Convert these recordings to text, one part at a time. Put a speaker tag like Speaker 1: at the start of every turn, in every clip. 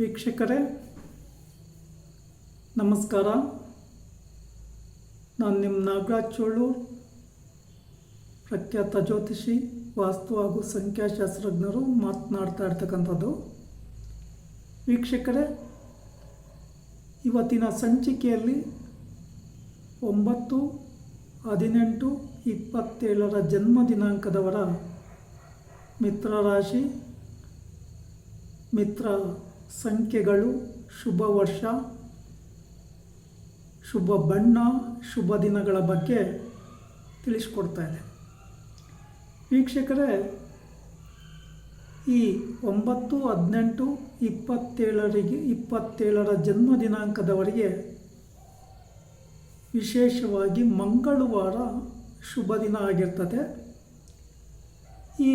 Speaker 1: ವೀಕ್ಷಕರೇ, ನಮಸ್ಕಾರ. ನಾನು ನಿಮ್ಮ ನಾಗರಾಜ್ ಚೋಳೂರ್ ಪ್ರಖ್ಯಾತ ಜ್ಯೋತಿಷಿ, ವಾಸ್ತು ಹಾಗೂ ಸಂಖ್ಯಾಶಾಸ್ತ್ರಜ್ಞರು ಮಾತನಾಡ್ತಾ ಇರ್ತಕ್ಕಂಥದ್ದು. ವೀಕ್ಷಕರೇ, ಇವತ್ತಿನ ಸಂಚಿಕೆಯಲ್ಲಿ ಒಂಬತ್ತು, ಹದಿನೆಂಟು, ಇಪ್ಪತ್ತೇಳರ ಜನ್ಮ ದಿನಾಂಕದವರ ಮಿತ್ರರಾಶಿ ಮಿತ್ರ ಸಂಖ್ಯೆಗಳು ಶುಭ ವರ್ಷ, ಶುಭ ಬಣ್ಣ, ಶುಭ ದಿನಗಳ ಬಗ್ಗೆ ತಿಳಿಸ್ಕೊಡ್ತಾ ಇದೆ. ವೀಕ್ಷಕರೇ, ಈ ಒಂಬತ್ತು, ಹದಿನೆಂಟು, ಇಪ್ಪತ್ತೇಳರಿಗೆ, ಇಪ್ಪತ್ತೇಳರ ಜನ್ಮ ದಿನಾಂಕದವರಿಗೆ ವಿಶೇಷವಾಗಿ ಮಂಗಳವಾರ ಶುಭ ದಿನ ಆಗಿರ್ತದೆ. ಈ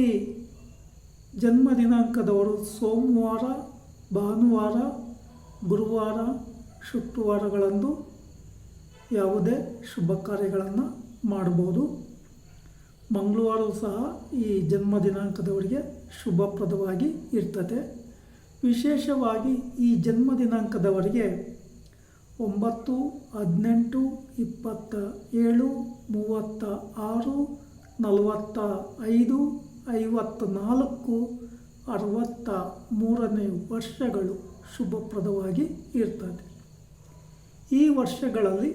Speaker 1: ಜನ್ಮ ದಿನಾಂಕದವರು ಸೋಮವಾರ ಭಾನುವಾರ, ಗುರುವಾರ, ಶುಕ್ರವಾರಗಳಂದು ಯಾವುದೇ ಶುಭ ಕಾರ್ಯಗಳನ್ನು ಮಾಡಬಹುದು. ಮಂಗಳವಾರವೂ ಸಹ ಈ ಜನ್ಮ ದಿನಾಂಕದವರಿಗೆ ಶುಭಪ್ರದವಾಗಿ ಇರ್ತದೆ. ವಿಶೇಷವಾಗಿ ಈ ಜನ್ಮ ದಿನಾಂಕದವರಿಗೆ ಒಂಬತ್ತು, ಹದಿನೆಂಟು, ಇಪ್ಪತ್ತ ಏಳು, ಮೂವತ್ತ ಆರು, ನಲವತ್ತ ಐದು, ಐವತ್ತ ನಾಲ್ಕು ಅರವತ್ತ ಮೂರನೇ ವರ್ಷಗಳು ಶುಭಪ್ರದವಾಗಿ ಇರ್ತದೆ. ಈ ವರ್ಷಗಳಲ್ಲಿ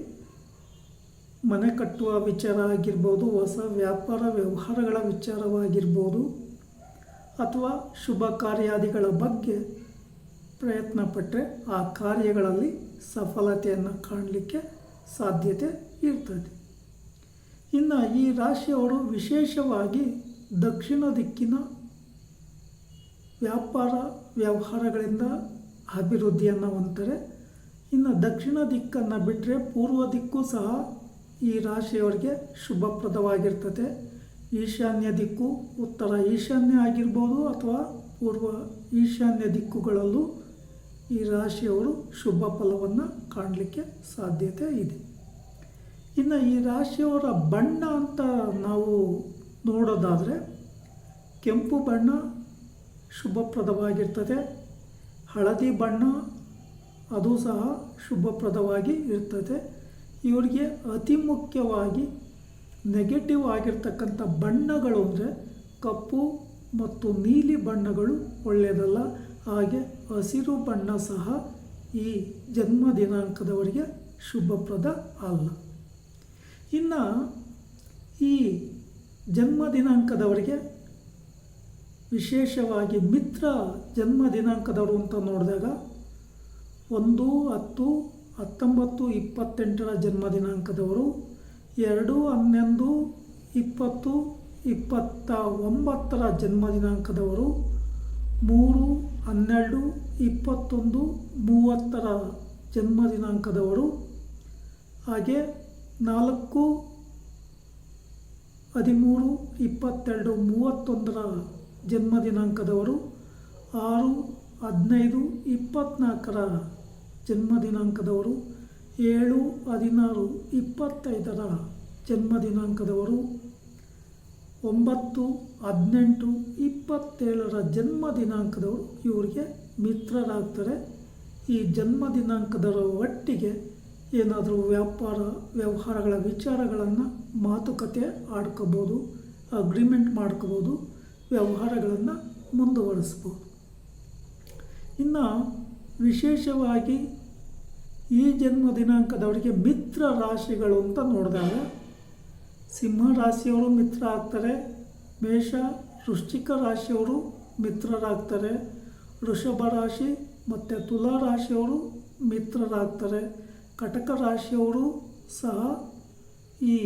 Speaker 1: ಮನೆ ಕಟ್ಟುವ ವಿಚಾರ ಆಗಿರ್ಬೋದು, ಹೊಸ ವ್ಯಾಪಾರ ವ್ಯವಹಾರಗಳ ವಿಚಾರವಾಗಿರ್ಬೋದು, ಅಥವಾ ಶುಭ ಕಾರ್ಯಾದಿಗಳ ಬಗ್ಗೆ ಪ್ರಯತ್ನ ಪಟ್ಟರೆ ಆ ಕಾರ್ಯಗಳಲ್ಲಿ ಸಫಲತೆಯನ್ನು ಕಾಣಲಿಕ್ಕೆ ಸಾಧ್ಯತೆ ಇರ್ತದೆ. ಇನ್ನು ಈ ರಾಶಿಯವರು ವಿಶೇಷವಾಗಿ ದಕ್ಷಿಣ ದಿಕ್ಕಿನ ವ್ಯಾಪಾರ ವ್ಯವಹಾರಗಳಿಂದ ಅಭಿವೃದ್ಧಿಯನ್ನು ಹೊಂದ್ತಾರೆ. ಇನ್ನು ದಕ್ಷಿಣ ದಿಕ್ಕನ್ನು ಬಿಟ್ಟರೆ ಪೂರ್ವ ದಿಕ್ಕು ಸಹ ಈ ರಾಶಿಯವರಿಗೆ ಶುಭಪ್ರದವಾಗಿರ್ತದೆ. ಈಶಾನ್ಯ ದಿಕ್ಕು ಉತ್ತರ ಈಶಾನ್ಯ ಆಗಿರ್ಬೋದು ಅಥವಾ ಪೂರ್ವ ಈಶಾನ್ಯ ದಿಕ್ಕುಗಳಲ್ಲೂ ಈ ರಾಶಿಯವರು ಶುಭ ಫಲವನ್ನು ಕಾಣಲಿಕ್ಕೆ ಸಾಧ್ಯತೆ ಇದೆ. ಇನ್ನು ಈ ರಾಶಿಯವರ ಬಣ್ಣ ಅಂತ ನಾವು ನೋಡೋದಾದರೆ ಕೆಂಪು ಬಣ್ಣ ಶುಭಪ್ರದವಾಗಿರ್ತದೆ. ಹಳದಿ ಬಣ್ಣ, ಅದು ಸಹ ಶುಭಪ್ರದವಾಗಿ ಇರ್ತದೆ. ಇವರಿಗೆ ಅತಿ ಮುಖ್ಯವಾಗಿ ನೆಗೆಟಿವ್ ಆಗಿರ್ತಕ್ಕಂಥ ಬಣ್ಣಗಳು ಅಂದರೆ ಕಪ್ಪು ಮತ್ತು ನೀಲಿ ಬಣ್ಣಗಳು ಒಳ್ಳೆಯದಲ್ಲ. ಹಾಗೆ ಹಸಿರು ಬಣ್ಣ ಸಹ ಈ ಜನ್ಮ ದಿನಾಂಕದವರಿಗೆ ಶುಭಪ್ರದ ಅಲ್ಲ. ಇನ್ನು ಈ ಜನ್ಮ ದಿನಾಂಕದವರಿಗೆ ವಿಶೇಷವಾಗಿ ಮಿತ್ರ ಜನ್ಮ ದಿನಾಂಕದವರು ಅಂತ ನೋಡಿದಾಗ ಒಂದು, ಹತ್ತು, ಹತ್ತೊಂಬತ್ತು, ಇಪ್ಪತ್ತೆಂಟರ ಜನ್ಮ ದಿನಾಂಕದವರು, ಎರಡು, ಹನ್ನೊಂದು, ಇಪ್ಪತ್ತು, ಇಪ್ಪತ್ತ ಒಂಬತ್ತರ ಜನ್ಮ ದಿನಾಂಕದವರು, ಮೂರು, ಹನ್ನೆರಡು, ಇಪ್ಪತ್ತೊಂದು, ಮೂವತ್ತರ ಜನ್ಮ ದಿನಾಂಕದವರು, ಹಾಗೆ ನಾಲ್ಕು, ಹದಿಮೂರು, ಇಪ್ಪತ್ತೆರಡು, ಮೂವತ್ತೊಂದರ ಜನ್ಮ ದಿನಾಂಕದವರು ಆರು, ಹದಿನೈದು ಇಪ್ಪತ್ತ್ನಾಲ್ಕರ ಜನ್ಮ ದಿನಾಂಕದವರು ಏಳು, ಹದಿನಾರು, ಇಪ್ಪತ್ತೈದರ ಜನ್ಮ ದಿನಾಂಕದವರು ಒಂಬತ್ತು, ಹದಿನೆಂಟು, ಇಪ್ಪತ್ತೇಳರ ಜನ್ಮ ದಿನಾಂಕದವರು ಇವರಿಗೆ ಮಿತ್ರರಾಗ್ತಾರೆ. ಈ ಜನ್ಮ ದಿನಾಂಕದವರ ಒಟ್ಟಿಗೆ ಏನಾದರೂ ವ್ಯಾಪಾರ, ವ್ಯವಹಾರಗಳ ವಿಚಾರಗಳನ್ನು ಮಾತುಕತೆ ಆಡ್ಕೋಬೋದು ಅಗ್ರಿಮೆಂಟ್ ಮಾಡ್ಕೋಬೋದು. ವ್ಯವಹಾರಗಳನ್ನು ಮುಂದುವರಿಸ್ಬೋದು. ಇನ್ನು ವಿಶೇಷವಾಗಿ ಈ ಜನ್ಮ ದಿನಾಂಕದವರಿಗೆ ಮಿತ್ರ ರಾಶಿಗಳು ಅಂತ ನೋಡಿದಾಗ ಸಿಂಹ ರಾಶಿಯವರು ಮಿತ್ರ ಆಗ್ತಾರೆ, ಮೇಷ ವೃಶ್ಚಿಕ ರಾಶಿಯವರು ಮಿತ್ರರಾಗ್ತಾರೆ, ವೃಷಭ ರಾಶಿ ಮತ್ತು ತುಲಾ ರಾಶಿಯವರು ಮಿತ್ರರಾಗ್ತಾರೆ, ಕಟಕ ರಾಶಿಯವರು ಸಹ ಈ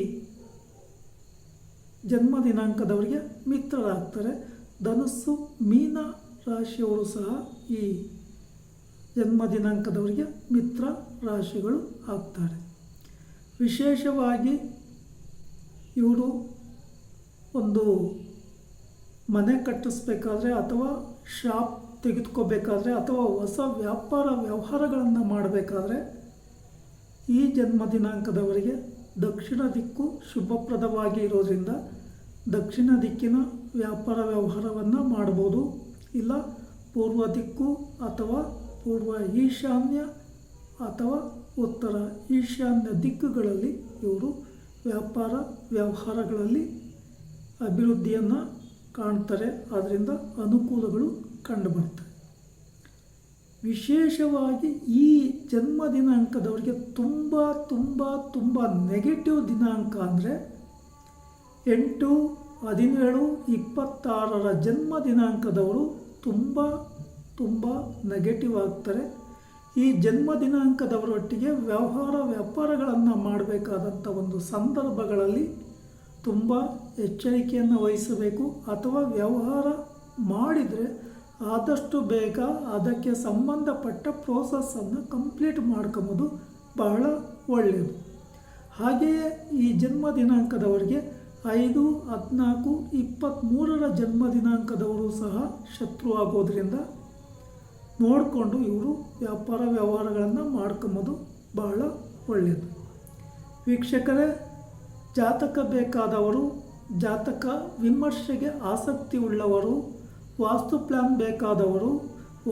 Speaker 1: ಜನ್ಮ ದಿನಾಂಕದವರಿಗೆ ಮಿತ್ರರಾಗ್ತಾರೆ. ಧನಸ್ಸು ಮೀನ ರಾಶಿಯವರು ಸಹ ಈ ಜನ್ಮ ದಿನಾಂಕದವರಿಗೆ ಮಿತ್ರ ರಾಶಿಗಳು ಆಗ್ತಾರೆ. ವಿಶೇಷವಾಗಿ ಇವರು ಒಂದು ಮನೆ ಕಟ್ಟಿಸ್ಬೇಕಾದ್ರೆ ಅಥವಾ ಶಾಪ್ ತೆಗೆದುಕೋಬೇಕಾದ್ರೆ ಅಥವಾ ಹೊಸ ವ್ಯಾಪಾರ ವ್ಯವಹಾರಗಳನ್ನು ಮಾಡಬೇಕಾದ್ರೆ ಈ ಜನ್ಮ ದಿನಾಂಕದವರಿಗೆ ದಕ್ಷಿಣ ದಿಕ್ಕು ಶುಭಪ್ರದವಾಗಿ ಇರೋದ್ರಿಂದ ದಕ್ಷಿಣ ದಿಕ್ಕಿನ ವ್ಯಾಪಾರ ವ್ಯವಹಾರವನ್ನು ಮಾಡ್ಬೋದು. ಇಲ್ಲ, ಪೂರ್ವ ದಿಕ್ಕು ಅಥವಾ ಪೂರ್ವ ಈಶಾನ್ಯ ಅಥವಾ ಉತ್ತರ ಈಶಾನ್ಯ ದಿಕ್ಕುಗಳಲ್ಲಿ ಇವರು ವ್ಯಾಪಾರ ವ್ಯವಹಾರಗಳಲ್ಲಿ ಅಭಿವೃದ್ಧಿಯನ್ನು ಕಾಣ್ತಾರೆ. ಅದರಿಂದ ಅನುಕೂಲಗಳು ಕಂಡುಬರ್ತವೆ ವಿಶೇಷವಾಗಿ ಈ ಜನ್ಮ ದಿನಾಂಕದವರಿಗೆ ತುಂಬ ತುಂಬ ತುಂಬ ನೆಗೆಟಿವ್ ದಿನಾಂಕ ಅಂದರೆ ಎಂಟು, ಹದಿನೇಳು, ಇಪ್ಪತ್ತಾರರ ಜನ್ಮ ದಿನಾಂಕದವರು ತುಂಬ ತುಂಬ ನೆಗೆಟಿವ್ ಆಗ್ತಾರೆ. ಈ ಜನ್ಮ ದಿನಾಂಕದವರೊಟ್ಟಿಗೆ ವ್ಯವಹಾರ ವ್ಯಾಪಾರಗಳನ್ನು ಮಾಡಬೇಕಾದಂಥ ಒಂದು ಸಂದರ್ಭಗಳಲ್ಲಿ ತುಂಬ ಎಚ್ಚರಿಕೆಯನ್ನು ವಹಿಸಬೇಕು. ಅಥವಾ ವ್ಯವಹಾರ ಮಾಡಿದರೆ ಆದಷ್ಟು ಬೇಗ ಅದಕ್ಕೆ ಸಂಬಂಧಪಟ್ಟ ಪ್ರೋಸೆಸ್ಸನ್ನು ಕಂಪ್ಲೀಟ್ ಮಾಡ್ಕೊಂಬೋದು. ಬಹಳ ಒಳ್ಳೆಯದು ಹಾಗೆಯೇ ಈ ಜನ್ಮ ದಿನಾಂಕದವರಿಗೆ ಐದು, ಹದಿನಾಲ್ಕು ಇಪ್ಪತ್ತ್ಮೂರರ ಜನ್ಮ ದಿನಾಂಕದವರು ಸಹ ಶತ್ರು ಆಗೋದ್ರಿಂದ ನೋಡಿಕೊಂಡು ಇವರು ವ್ಯಾಪಾರ ವ್ಯವಹಾರಗಳನ್ನು ಮಾಡ್ಕೊಂಬೋದು. ಬಹಳ ಒಳ್ಳೆಯದು ವೀಕ್ಷಕರೇ, ಜಾತಕ ಬೇಕಾದವರು ಜಾತಕ ವಿಮರ್ಶೆಗೆ ಆಸಕ್ತಿ ಉಳ್ಳವರು ವಾಸ್ತು ಪ್ಲ್ಯಾನ್ ಬೇಕಾದವರು,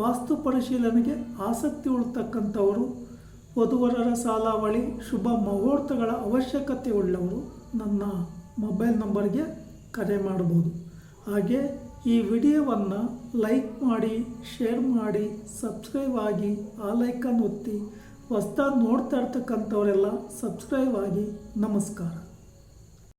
Speaker 1: ವಾಸ್ತು ಪರಿಶೀಲನೆಗೆ ಆಸಕ್ತಿ ಉಳ್ತಕ್ಕಂಥವರು, ವಧುವರರ ಸಾಲಾವಳಿ, ಶುಭ ಮುಹೂರ್ತಗಳ ಅವಶ್ಯಕತೆ ಉಳ್ಳವರು ನನ್ನ ಮೊಬೈಲ್ ನಂಬರ್ಗೆ ಕರೆ ಮಾಡ್ಬೋದು. ಹಾಗೆ ಈ ವಿಡಿಯೋವನ್ನು ಲೈಕ್ ಮಾಡಿ, ಶೇರ್ ಮಾಡಿ, ಸಬ್ಸ್ಕ್ರೈಬ್ ಆಗಿ, ಆ ಲೈಕನ್ನು ಒತ್ತಿ, ಹೊಸ್ದಾಗಿ ನೋಡ್ತಾ ಇರ್ತಕ್ಕಂಥವರೆಲ್ಲ ಸಬ್ಸ್ಕ್ರೈಬ್ ಆಗಿ ನಮಸ್ಕಾರ.